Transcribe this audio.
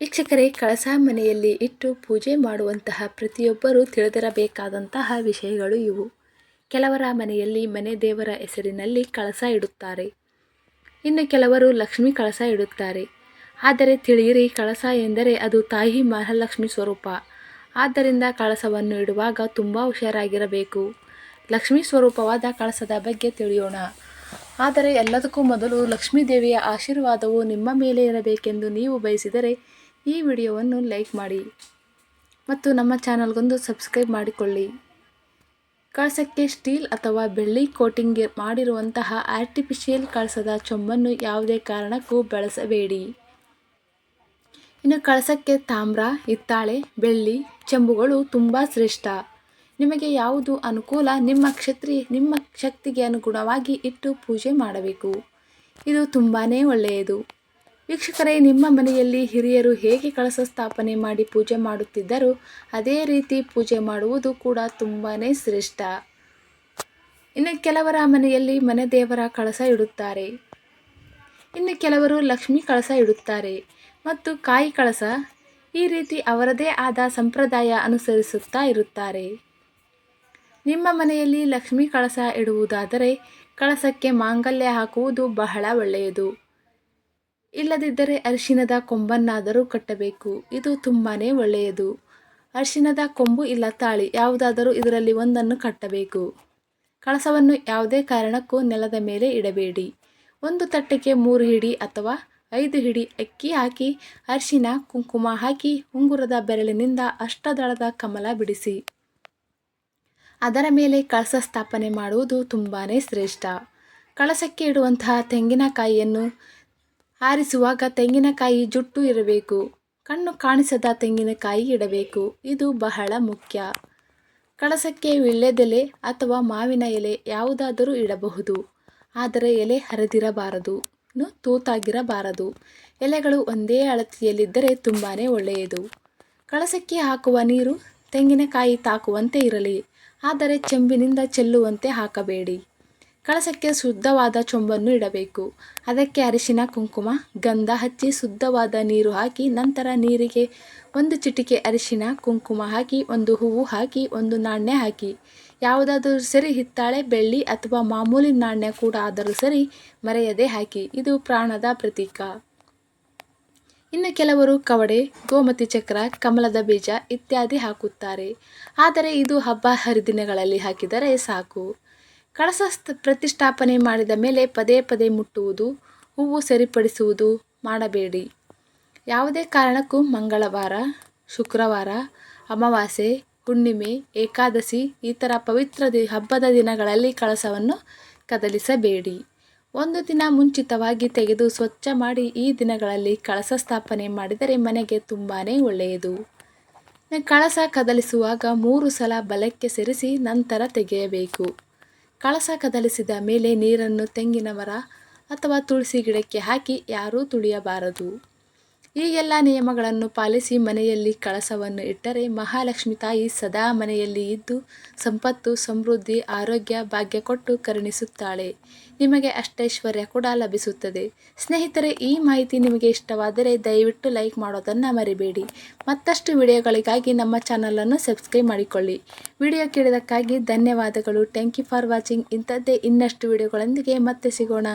ವೀಕ್ಷಕರೇ, ಕಳಸ ಮನೆಯಲ್ಲಿ ಇಟ್ಟು ಪೂಜೆ ಮಾಡುವಂತಹ ಪ್ರತಿಯೊಬ್ಬರೂ ತಿಳಿದಿರಬೇಕಾದಂತಹ ವಿಷಯಗಳು ಇವು. ಕೆಲವರ ಮನೆಯಲ್ಲಿ ಮನೆ ದೇವರ ಹೆಸರಿನಲ್ಲಿ ಕಳಸ ಇಡುತ್ತಾರೆ. ಇನ್ನು ಕೆಲವರು ಲಕ್ಷ್ಮಿ ಕಳಸ ಇಡುತ್ತಾರೆ. ಆದರೆ ತಿಳಿಯಿರಿ, ಕಳಸ ಎಂದರೆ ಅದು ತಾಯಿ ಮಹಾಲಕ್ಷ್ಮಿ ಸ್ವರೂಪ. ಆದ್ದರಿಂದ ಕಳಸವನ್ನು ಇಡುವಾಗ ತುಂಬ ಹುಷಾರಾಗಿರಬೇಕು. ಲಕ್ಷ್ಮೀ ಸ್ವರೂಪವಾದ ಕಳಸದ ಬಗ್ಗೆ ತಿಳಿಯೋಣ. ಆದರೆ ಎಲ್ಲದಕ್ಕೂ ಮೊದಲು ಲಕ್ಷ್ಮೀ ದೇವಿಯ ಆಶೀರ್ವಾದವು ನಿಮ್ಮ ಮೇಲೆ ಇರಬೇಕೆಂದು ನೀವು ಬಯಸಿದರೆ ಈ ವಿಡಿಯೋವನ್ನು ಲೈಕ್ ಮಾಡಿ ಮತ್ತು ನಮ್ಮ ಚಾನಲ್ಗೊಂದು ಸಬ್ಸ್ಕ್ರೈಬ್ ಮಾಡಿಕೊಳ್ಳಿ. ಕಳಸಕ್ಕೆ ಸ್ಟೀಲ್ ಅಥವಾ ಬೆಳ್ಳಿ ಕೋಟಿಂಗ್ ಮಾಡಿರುವಂತಹ ಆರ್ಟಿಫಿಷಿಯಲ್ ಕಳಸದ ಚೊಂಬನ್ನು ಯಾವುದೇ ಕಾರಣಕ್ಕೂ ಬಳಸಬೇಡಿ. ಇನ್ನು ಕಳಸಕ್ಕೆ ತಾಮ್ರ, ಹಿತ್ತಾಳೆ, ಬೆಳ್ಳಿ, ಚೆಂಬುಗಳು ತುಂಬ ಶ್ರೇಷ್ಠ. ನಿಮಗೆ ಯಾವುದು ಅನುಕೂಲ, ನಿಮ್ಮ ಕ್ಷತ್ರಿ, ನಿಮ್ಮ ಶಕ್ತಿಗೆ ಅನುಗುಣವಾಗಿ ಇಟ್ಟು ಪೂಜೆ ಮಾಡಬೇಕು. ಇದು ತುಂಬಾ ಒಳ್ಳೆಯದು. ವೀಕ್ಷಕರೇ, ನಿಮ್ಮ ಮನೆಯಲ್ಲಿ ಹಿರಿಯರು ಹೇಗೆ ಕಳಸ ಸ್ಥಾಪನೆ ಮಾಡಿ ಪೂಜೆ ಮಾಡುತ್ತಿದ್ದರೂ, ಅದೇ ರೀತಿ ಪೂಜೆ ಮಾಡುವುದು ಕೂಡ ತುಂಬಾ ಶ್ರೇಷ್ಠ. ಇನ್ನು ಕೆಲವರ ಮನೆಯಲ್ಲಿ ಮನೆ ದೇವರ ಕಳಸ ಇಡುತ್ತಾರೆ. ಇನ್ನು ಕೆಲವರು ಲಕ್ಷ್ಮೀ ಕಳಸ ಇಡುತ್ತಾರೆ. ಮತ್ತು ಕಾಯಿ ಕಳಸ ಈ ರೀತಿ ಅವರದೇ ಆದ ಸಂಪ್ರದಾಯ ಅನುಸರಿಸುತ್ತಾ ಇರುತ್ತಾರೆ. ನಿಮ್ಮ ಮನೆಯಲ್ಲಿ ಲಕ್ಷ್ಮೀ ಕಳಸ ಇಡುವುದಾದರೆ ಕಳಸಕ್ಕೆ ಮಾಂಗಲ್ಯ ಹಾಕುವುದು ಬಹಳ ಒಳ್ಳೆಯದು. ಇಲ್ಲದಿದ್ದರೆ ಅರಿಶಿನದ ಕೊಂಬನ್ನಾದರೂ ಕಟ್ಟಬೇಕು. ಇದು ತುಂಬಾ ಒಳ್ಳೆಯದು. ಅರಿಶಿನದ ಕೊಂಬು ಇಲ್ಲ ತಾಳಿ, ಯಾವುದಾದರೂ ಇದರಲ್ಲಿ ಒಂದನ್ನು ಕಟ್ಟಬೇಕು. ಕಳಸವನ್ನು ಯಾವುದೇ ಕಾರಣಕ್ಕೂ ನೆಲದ ಮೇಲೆ ಇಡಬೇಡಿ. ಒಂದು ತಟ್ಟೆಗೆ ಮೂರು ಹಿಡಿ ಅಥವಾ ಐದು ಹಿಡಿ ಅಕ್ಕಿ ಹಾಕಿ ಅರಿಶಿನ ಕುಂಕುಮ ಹಾಕಿ, ಉಂಗುರದ ಬೆರಳಿನಿಂದ ಅಷ್ಟದಳದ ಕಮಲ ಬಿಡಿಸಿ. ಅದರ ಮೇಲೆ ಕಳಸ ಸ್ಥಾಪನೆ ಮಾಡುವುದು ತುಂಬಾ ಶ್ರೇಷ್ಠ. ಕಳಸಕ್ಕೆ ಇಡುವಂತಹ ತೆಂಗಿನಕಾಯಿಯನ್ನು ಆರಿಸುವಾಗ ತೆಂಗಿನಕಾಯಿ ಜುಟ್ಟು ಇರಬೇಕು. ಕಣ್ಣು ಕಾಣಿಸದ ತೆಂಗಿನಕಾಯಿ ಇಡಬೇಕು. ಇದು ಬಹಳ ಮುಖ್ಯ. ಕಳಸಕ್ಕೆ ವಿಳ್ಳೆದೆಲೆ ಅಥವಾ ಮಾವಿನ ಎಲೆ ಯಾವುದಾದರೂ ಇಡಬಹುದು. ಆದರೆ ಎಲೆ ಹರಿದಿರಬಾರದು. ಇನ್ನು ತೂತಾಗಿರಬಾರದು. ಎಲೆಗಳು ಒಂದೇ ಅಳತೆಯಲ್ಲಿದ್ದರೆ ತುಂಬಾ ಒಳ್ಳೆಯದು. ಕಳಸಕ್ಕೆ ಹಾಕುವ ನೀರು ತೆಂಗಿನಕಾಯಿ ತಾಕುವಂತೆ ಇರಲಿ. ಆದರೆ ಚೆಂಬಿನಿಂದ ಚೆಲ್ಲುವಂತೆ ಹಾಕಬೇಡಿ. ಕಳಸಕ್ಕೆ ಶುದ್ಧವಾದ ಚೊಂಬನ್ನು ಇಡಬೇಕು. ಅದಕ್ಕೆ ಅರಿಶಿನ, ಕುಂಕುಮ, ಗಂಧ ಹಚ್ಚಿ ಶುದ್ಧವಾದ ನೀರು ಹಾಕಿ ನಂತರ ನೀರಿಗೆ ಒಂದು ಚಿಟಿಕೆ ಅರಿಶಿನ, ಕುಂಕುಮ ಹಾಕಿ, ಒಂದು ಹೂವು ಹಾಕಿ, ಒಂದು ನಾಣ್ಯ ಹಾಕಿ. ಯಾವುದಾದರೂ ಸರಿ ಹಿತ್ತಾಳೆ, ಬೆಳ್ಳಿ ಅಥವಾ ಮಾಮೂಲಿ ನಾಣ್ಯ ಕೂಡ ಆದರೂ ಸರಿ ಮರೆಯದೆ ಹಾಕಿ. ಇದು ಪ್ರಾಣದ ಪ್ರತೀಕ. ಇನ್ನು ಕೆಲವರು ಕವಡೆ, ಗೋಮತಿ ಚಕ್ರ, ಕಮಲದ ಬೀಜ ಇತ್ಯಾದಿ ಹಾಕುತ್ತಾರೆ. ಆದರೆ ಇದು ಹಬ್ಬ ಹರಿದಿನಗಳಲ್ಲಿ ಹಾಕಿದರೆ ಸಾಕು. ಕಳಸ ಪ್ರತಿಷ್ಠಾಪನೆ ಮಾಡಿದ ಮೇಲೆ ಪದೇ ಪದೇ ಮುಟ್ಟುವುದು, ಹೂವು ಸರಿಪಡಿಸುವುದು ಮಾಡಬೇಡಿ. ಯಾವುದೇ ಕಾರಣಕ್ಕೂ ಮಂಗಳವಾರ, ಶುಕ್ರವಾರ, ಅಮಾವಾಸ್ಯೆ, ಹುಣ್ಣಿಮೆ, ಏಕಾದಶಿ ಈ ಥರ ಪವಿತ್ರ ದಿ, ಹಬ್ಬದ ದಿನಗಳಲ್ಲಿ ಕಳಸವನ್ನು ಕದಲಿಸಬೇಡಿ. ಒಂದು ದಿನ ಮುಂಚಿತವಾಗಿ ತೆಗೆದು ಸ್ವಚ್ಛ ಮಾಡಿ ಈ ದಿನಗಳಲ್ಲಿ ಕಳಸ ಸ್ಥಾಪನೆ ಮಾಡಿದರೆ ಮನೆಗೆ ತುಂಬಾ ಒಳ್ಳೆಯದು. ಕಳಸ ಕದಲಿಸುವಾಗ ಮೂರು ಸಲ ಬಲಕ್ಕೆ ಸೇರಿಸಿ ನಂತರ ತೆಗೆಯಬೇಕು. ಕಳಸ ಕದಲಿಸಿದ ಮೇಲೆ ನೀರನ್ನು ತೆಂಗಿನ ಮರ ಅಥವಾ ತುಳಸಿ ಗಿಡಕ್ಕೆ ಹಾಕಿ ಯಾರೂ ತುಳಿಯಬಾರದು. ಈ ಎಲ್ಲ ನಿಯಮಗಳನ್ನು ಪಾಲಿಸಿ ಮನೆಯಲ್ಲಿ ಕಳಸವನ್ನು ಇಟ್ಟರೆ ಮಹಾಲಕ್ಷ್ಮಿ ತಾಯಿ ಸದಾ ಮನೆಯಲ್ಲಿ ಇದ್ದು ಸಂಪತ್ತು, ಸಮೃದ್ಧಿ, ಆರೋಗ್ಯ, ಭಾಗ್ಯ ಕೊಟ್ಟು ಕರುಣಿಸುತ್ತಾಳೆ. ನಿಮಗೆ ಅಷ್ಟೈಶ್ವರ್ಯ ಕೂಡ ಲಭಿಸುತ್ತದೆ. ಸ್ನೇಹಿತರೆ, ಈ ಮಾಹಿತಿ ನಿಮಗೆ ಇಷ್ಟವಾದರೆ ದಯವಿಟ್ಟು ಲೈಕ್ ಮಾಡೋದನ್ನು ಮರಿಬೇಡಿ. ಮತ್ತಷ್ಟು ವಿಡಿಯೋಗಳಿಗಾಗಿ ನಮ್ಮ ಚಾನಲನ್ನು ಸಬ್ಸ್ಕ್ರೈಬ್ ಮಾಡಿಕೊಳ್ಳಿ. ವಿಡಿಯೋ ಕೇಳಿದಕ್ಕಾಗಿ ಧನ್ಯವಾದಗಳು. ಥ್ಯಾಂಕ್ ಯು ಫಾರ್ ವಾಚಿಂಗ್ ಇಂಥದ್ದೇ ಇನ್ನಷ್ಟು ವಿಡಿಯೋಗಳೊಂದಿಗೆ ಮತ್ತೆ ಸಿಗೋಣ.